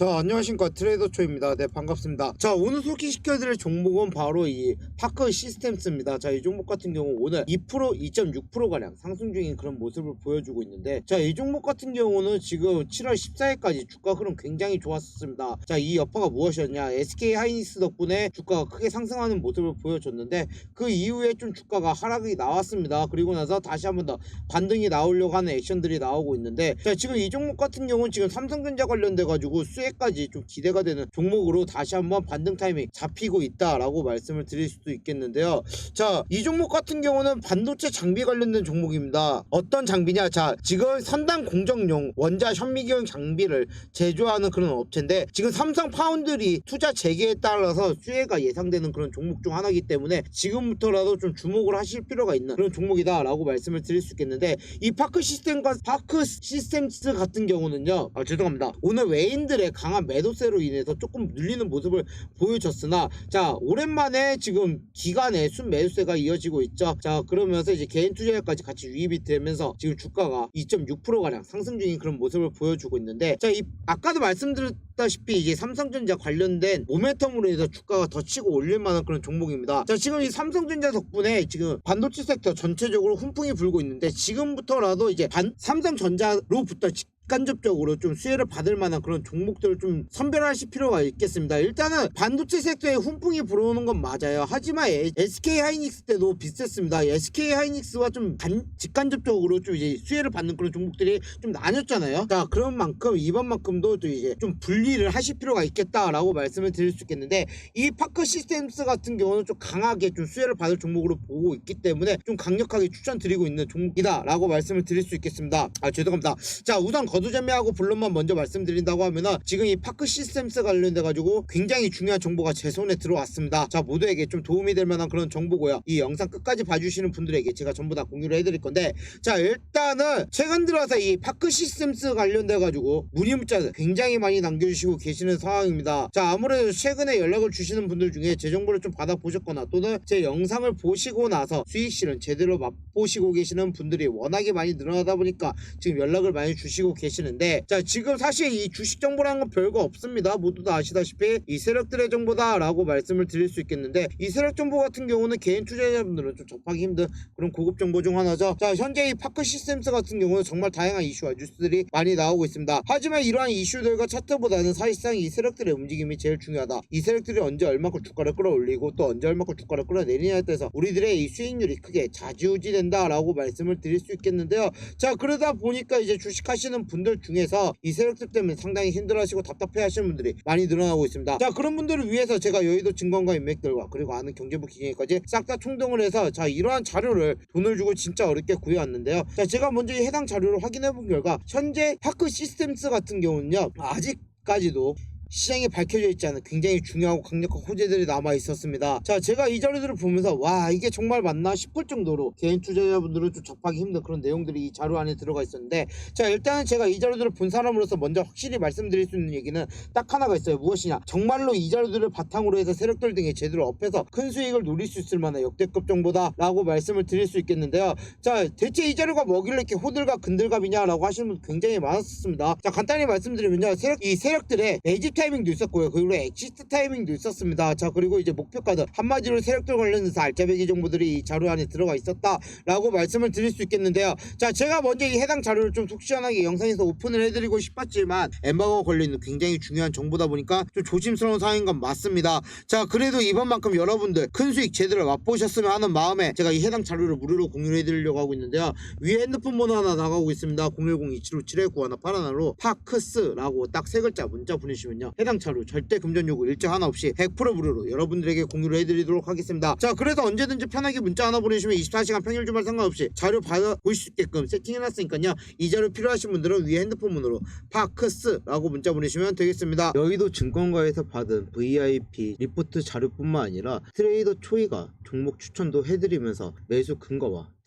자 안녕하십니까. 트레이더 초입니다. 네 반갑습니다. 자 오늘 소개시켜드릴 종목은 바로 이 파크 시스템스입니다. 자 이 종목 같은 경우 오늘 2% 2.6%가량 상승 중인 그런 모습을 보여주고 있는데 자 이 종목 같은 경우는 지금 7월 14일까지 주가 흐름 굉장히 좋았었습니다. 자 이 여파가 무엇이었냐? SK 하이닉스 덕분에 주가가 크게 상승하는 모습을 보여줬는데 그 이후에 좀 주가가 하락이 나왔습니다. 그리고 나서 다시 한번 더 반등이 나오려고 하는 액션들이 나오고 있는데 자 지금 이 종목 같은 경우는 지금 삼성전자 관련돼 가지고 수 혜까지 좀 기대가 되는 종목으로 다시 한번 반등 타이밍 잡히고 있다라고 말씀을 드릴 수도 있겠는데요. 자 이 종목 같은 경우는 반도체 장비 관련된 종목입니다. 어떤 장비냐? 자 지금 선단 공정용 원자 현미경 장비를 제조하는 그런 업체인데 지금 삼성 파운드리 투자 재개에 따라서 수혜가 예상되는 그런 종목 중 하나이기 때문에 지금부터라도 좀 주목을 하실 필요가 있는 그런 종목이다라고 말씀을 드릴 수 있겠는데 이 파크 시스템과 파크 시스템스 같은 경우는요. 아, 죄송합니다. 오늘 외인들의 강한 매도세로 인해서 조금 눌리는 모습을 보여줬으나 자 오랜만에 지금 기간에 순 매도세가 이어지고 있죠. 자 그러면서 이제 개인 투자자까지 같이 유입이 되면서 지금 주가가 2.6%가량 상승 중인 그런 모습을 보여주고 있는데 자 이 아까도 말씀드렸다시피 이제 삼성전자 관련된 모멘텀으로 인해서 주가가 더 치고 올릴 만한 그런 종목입니다. 자 지금 이 삼성전자 덕분에 지금 반도체 섹터 전체적으로 훈풍이 불고 있는데 지금부터라도 이제 반 삼성전자로부터 직- 직간접적으로 좀 수혜를 받을 만한 그런 종목들을 좀 선별하실 필요가 있겠습니다. 일단은 반도체 섹터에 훈풍이 불어오는 건 맞아요. 하지만 에- SK 하이닉스 때도 비슷했습니다. SK 하이닉스와 좀 간- 직간접적으로 좀 이제 수혜를 받는 그런 종목들이 좀 나뉘었잖아요. 자, 그런 만큼 이번만큼도 또 이제 좀 분리를 하실 필요가 있겠다라고 말씀을 드릴 수 있겠는데 이 파크 시스템스 같은 경우는 좀 강하게 좀 수혜를 받을 종목으로 보고 있기 때문에 좀 강력하게 추천드리고 있는 종목이다라고 말씀을 드릴 수 있겠습니다. 아, 죄송합니다. 자 우선 거 두절미하고 본론만 먼저 말씀드린다고 하면은 지금 이 파크 시스템스 관련돼 가지고 굉장히 중요한 정보가 제 손에 들어왔습니다. 자 모두에게 좀 도움이 될 만한 그런 정보고요. 이 영상 끝까지 봐주시는 분들에게 제가 전부 다 공유를 해드릴 건데 자 일단은 최근 들어서 이 파크 시스템스 관련돼 가지고 문의 문자 굉장히 많이 남겨주시고 계시는 상황입니다. 자 아무래도 최근에 연락을 주시는 분들 중에 제 정보를 좀 받아보셨거나 또는 제 영상을 보시고 나서 수익 실은 제대로 맛보시고 계시는 분들이 워낙에 많이 늘어나다 보니까 지금 연락을 많이 주시고 계시는데 자 지금 사실 이 주식 정보라는 건 별거 없습니다. 모두 다 아시다시피 이 세력들의 정보다라고 말씀을 드릴 수 있겠는데 이 세력 정보 같은 경우는 개인 투자자분들은 좀 접하기 힘든 그런 고급 정보 중 하나죠. 자 현재 이 파크 시스템스 같은 경우는 정말 다양한 이슈와 뉴스들이 많이 나오고 있습니다. 하지만 이러한 이슈들과 차트보다는 사실상 이 세력들의 움직임이 제일 중요하다. 이 세력들이 언제 얼마큼 주가를 끌어올리고 또 언제 얼마큼 주가를 끌어내리냐에 따라서 우리들의 이 수익률이 크게 좌지우지된다라고 말씀을 드릴 수 있겠는데요. 자 그러다 보니까 이제 주식하시는 분들 중에서 이 세력들 때문에 상당히 힘들어하시고 답답해하시는 분들이 많이 늘어나고 있습니다. 자 그런 분들을 위해서 제가 여의도 증권가 인맥들과 그리고 아는 경제부 기계까지 싹 다 총동을 해서 자 이러한 자료를 돈을 주고 진짜 어렵게 구해왔는데요. 자 제가 먼저 이 해당 자료를 확인해 본 결과 현재 파크 시스템스 같은 경우는요 아직 까지도 시장에 밝혀져 있지 않은 굉장히 중요하고 강력한 호재들이 남아 있었습니다. 자, 제가 이 자료들을 보면서 와 이게 정말 맞나 싶을 정도로 개인 투자자분들은 좀 접하기 힘든 그런 내용들이 이 자료 안에 들어가 있었는데 자 일단은 제가 이 자료들을 본 사람으로서 먼저 확실히 말씀드릴 수 있는 얘기는 딱 하나가 있어요. 무엇이냐? 정말로 이 자료들을 바탕으로 해서 세력들 등이 제대로 업해서 큰 수익을 누릴 수 있을 만한 역대급 정보다라고 말씀을 드릴 수 있겠는데요. 자 대체 이 자료가 뭐길래 이렇게 호들갑 근들갑이냐라고 하시는 분 굉장히 많았습니다. 자 간단히 말씀드리면요. 세력 이 세력들의 매집 타이밍도 있었고요. 그리고 엑시트 타이밍도 있었습니다. 자 그리고 이제 목표가드 한마디로 세력들 관련해서 알짜배기 정보들이 이 자료 안에 들어가 있었다라고 말씀을 드릴 수 있겠는데요. 자 제가 먼저 이 해당 자료를 좀 속 시원하게 영상에서 오픈을 해드리고 싶었지만 엠바고 걸리는 굉장히 중요한 정보다 보니까 좀 조심스러운 상황인 건 맞습니다. 자 그래도 이번만큼 여러분들 큰 수익 제대로 맛보셨으면 하는 마음에 제가 이 해당 자료를 무료로 공유를 해드리려고 하고 있는데요. 위에 핸드폰 번호 하나 나가고 있습니다. 010-2757-9181로 파크스라고 딱 세 글자 문자 보내시면요. 해당 자료 절대 금전 요구 일정 하나 없이 100% 무료로 여러분들에게 공유를 해드리도록 하겠습니다. 자 그래서 언제든지 편하게 문자 하나 보내시면 24시간 평일 주말 상관없이 자료 받아 보실 수 있게끔 세팅해놨으니까요. 이 자료 필요하신 분들은 위에 핸드폰 번호로 파크스라고 문자 보내시면 되겠습니다. 여의도 증권가에서 받은 VIP 리포트 자료뿐만 아니라 트레이더 초이가 종목 추천도 해드리면서 매수 근거와